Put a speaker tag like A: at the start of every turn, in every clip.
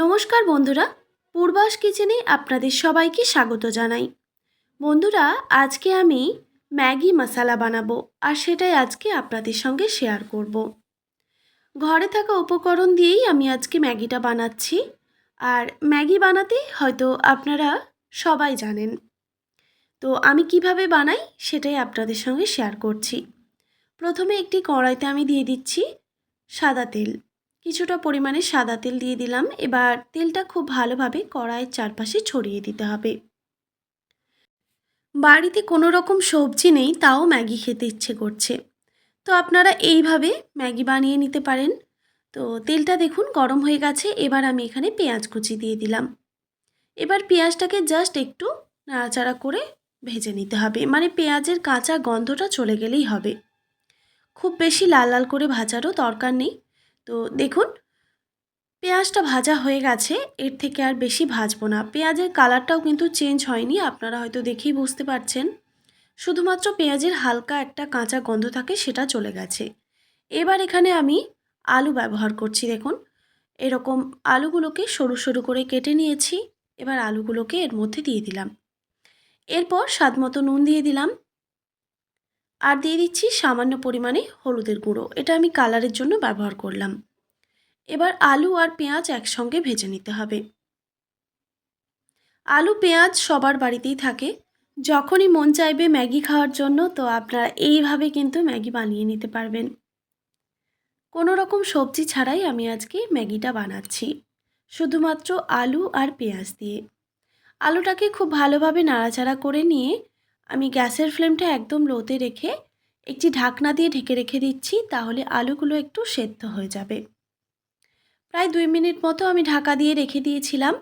A: নমস্কার বন্ধুরা, পূর্বাস কিচেনে আপনাদের সবাইকে স্বাগত জানাই। বন্ধুরা, আজকে আমি ম্যাগি মশালা বানাবো আর সেটাই আজকে আপনাদের সঙ্গে শেয়ার করব। ঘরে থাকা উপকরণ দিয়েই আমি আজকে ম্যাগিটা বানাচ্ছি। আর ম্যাগি বানাতে হয়তো আপনারা সবাই জানেন। তো আমি কীভাবে বানাই সেটাই আপনাদের সঙ্গে শেয়ার করছি। প্রথমে একটি কড়াইতে আমি দিয়ে দিচ্ছি সাদা তেল। কিছুটা পরিমাণে সাদা তেল দিয়ে দিলাম। এবার তেলটা খুব ভালোভাবে কড়াইয়ের চারপাশে ছড়িয়ে দিতে হবে। বাড়িতে কোনো রকম সবজি নেই, তাও ম্যাগি খেতে ইচ্ছে করছে। তো আপনারা এইভাবে ম্যাগি বানিয়ে নিতে পারেন। তো তেলটা দেখুন গরম হয়ে গেছে, এবার আমি এখানে পেঁয়াজ কুচি দিয়ে দিলাম। এবার পেঁয়াজটাকে জাস্ট একটু নাড়াচাড়া করে ভেজে নিতে হবে। মানে পেঁয়াজের কাঁচা গন্ধটা চলে গেলেই হবে। খুব বেশি লাল লাল করে ভাজারও দরকার নেই। তো দেখুন, পেঁয়াজটা ভাজা হয়ে গেছে, এর থেকে আর বেশি ভাজবো না। পেঁয়াজের কালারটাও কিন্তু চেঞ্জ হয়নি, আপনারা হয়তো দেখেই বুঝতে পারছেন। শুধুমাত্র পেঁয়াজের হালকা একটা কাঁচা গন্ধ থাকে, সেটা চলে গেছে। এবার এখানে আমি আলু ব্যবহার করছি, দেখুন। এরকম আলুগুলোকে সরু সরু করে কেটে নিয়েছি, এবার আলুগুলোকে এর মধ্যে দিয়ে দিলাম। এরপর স্বাদ মতো নুন দিয়ে দিলাম। আর দিয়ে দিচ্ছি সামান্য পরিমাণে হলুদের গুঁড়ো। এটা আমি কালারের জন্য ব্যবহার করলাম। এবার আলু আর পেঁয়াজ একসঙ্গে ভেজে নিতে হবে। আলু, পেঁয়াজ সবার বাড়িতেই থাকে। যখনই মন চাইবে ম্যাগি খাওয়ার জন্য, তো আপনারা এইভাবে কিন্তু ম্যাগি বানিয়ে নিতে পারবেন। কোনো রকম সবজি ছাড়াই আমি আজকে ম্যাগিটা বানাচ্ছি। শুধুমাত্র আলু আর পেঁয়াজ দিয়ে। আলুটাকে খুব ভালোভাবে নাড়াচাড়া করে নিয়ে আমি গ্যাসের ফ্লেমটা একদম লোতে রেখে একটি ঢাকনা দিয়ে ঢেকে রেখে দিচ্ছি, তাহলে আলুগুলো একটু সেদ্ধ হয়ে যাবে। প্রায় দুই মিনিট মতো আমি ঢাকা দিয়ে রেখে দিয়েছিলাম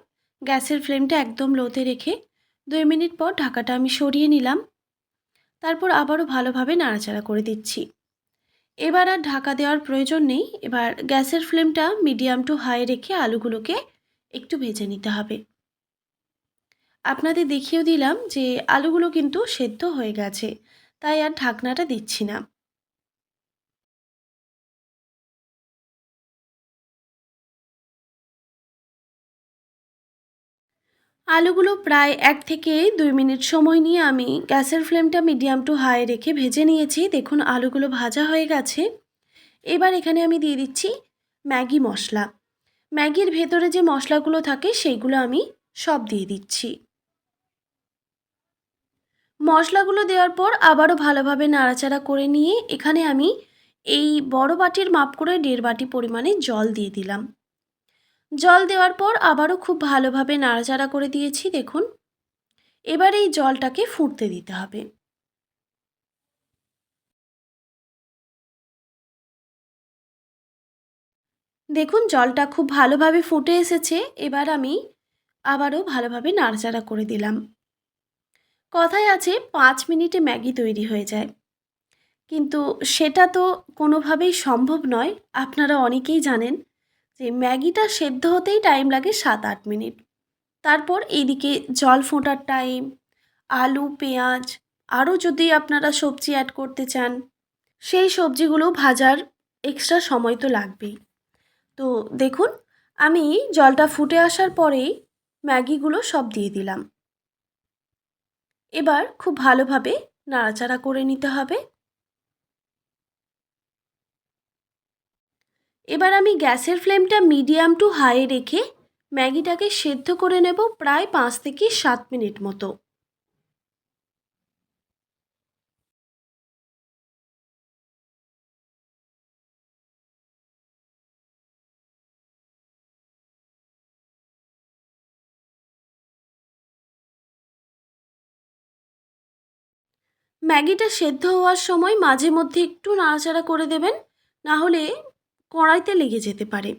A: গ্যাসের ফ্লেমটা একদম লোতে রেখে। দুই মিনিট পর ঢাকাটা আমি সরিয়ে নিলাম। তারপর আবারও ভালোভাবে নাড়াচাড়া করে দিচ্ছি। এবার আর ঢাকা দেওয়ার প্রয়োজন নেই। এবার গ্যাসের ফ্লেমটা মিডিয়াম টু হাই রেখে আলুগুলোকে একটু ভেজে নিতে হবে। আপনাদের দেখিয়েও দিলাম যে আলুগুলো কিন্তু সেদ্ধ হয়ে গেছে, তাই আর ঢাকনাটা দিচ্ছি না। আলুগুলো প্রায় এক থেকে দুই মিনিট সময় নিয়ে আমি গ্যাসের ফ্লেমটা মিডিয়াম টু হাই রেখে ভেজে নিয়েছি। দেখুন, আলুগুলো ভাজা হয়ে গেছে। এবার এখানে আমি দিয়ে দিচ্ছি ম্যাগি মশলা। ম্যাগির ভেতরে যে মশলাগুলো থাকে, সেইগুলো আমি সব দিয়ে দিচ্ছি। মশলাগুলো দেওয়ার পর আবারও ভালোভাবে নাড়াচাড়া করে নিয়ে এখানে আমি এই বড় বাটির মাপ করে দেড় বাটি পরিমাণে জল দিয়ে দিলাম। জল দেওয়ার পর আবারও খুব ভালোভাবে নাড়াচাড়া করে দিয়েছি, দেখুন। এবার এই জলটাকে ফুটতে দিতে হবে। দেখুন, জলটা খুব ভালোভাবে ফুটে এসেছে। এবার আমি আবারও ভালোভাবে নাড়াচাড়া করে দিলাম। কথায় আছে, পাঁচ মিনিটে ম্যাগি তৈরি হয়ে যায়। কিন্তু সেটা তো কোনোভাবেই সম্ভব নয়। আপনারা অনেকেই জানেন যে ম্যাগিটা সেদ্ধ হতেই টাইম লাগে সাত আট মিনিট। তারপর এইদিকে জল ফোটার টাইম, আলু, পেঁয়াজ, আরও যদি আপনারা সবজি অ্যাড করতে চান, সেই সবজিগুলো ভাজার এক্সট্রা সময় তো লাগবেই। তো দেখুন, আমি জলটা ফুটে আসার পরেই ম্যাগিগুলো সব দিয়ে দিলাম। এবার খুব ভালোভাবে নাড়াচাড়া করে নিতে হবে। এবার আমি গ্যাসের ফ্লেমটা মিডিয়াম টু হাই রেখে ম্যাগিটাকে সেদ্ধ করে নেব প্রায় পাঁচ থেকে সাত মিনিট মতো। ম্যাগিটা সেদ্ধ হওয়ার সময় মাঝে মধ্যে একটু নাড়াচাড়া করে দেবেন, না হলে কড়াইতে লেগে যেতে পারে।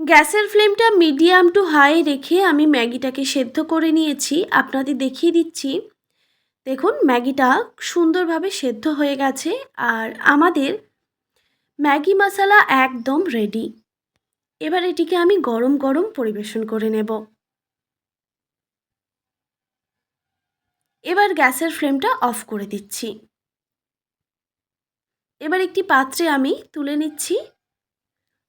A: গ্যাসের ফ্লেমটা মিডিয়াম টু হাই রেখে আমি ম্যাগিটাকে সেদ্ধ করে নিয়েছি। আপনাদের দেখিয়ে দিচ্ছি। দেখুন, ম্যাগিটা সুন্দরভাবে সেদ্ধ হয়ে গেছে আর আমাদের ম্যাগি মশলা একদম রেডি। এবার এটিকে আমি গরম গরম পরিবেশন করে নেব। এবার গ্যাসের ফ্লেমটা অফ করে দিচ্ছি। এবার একটি পাত্রে আমি তুলে নিচ্ছি।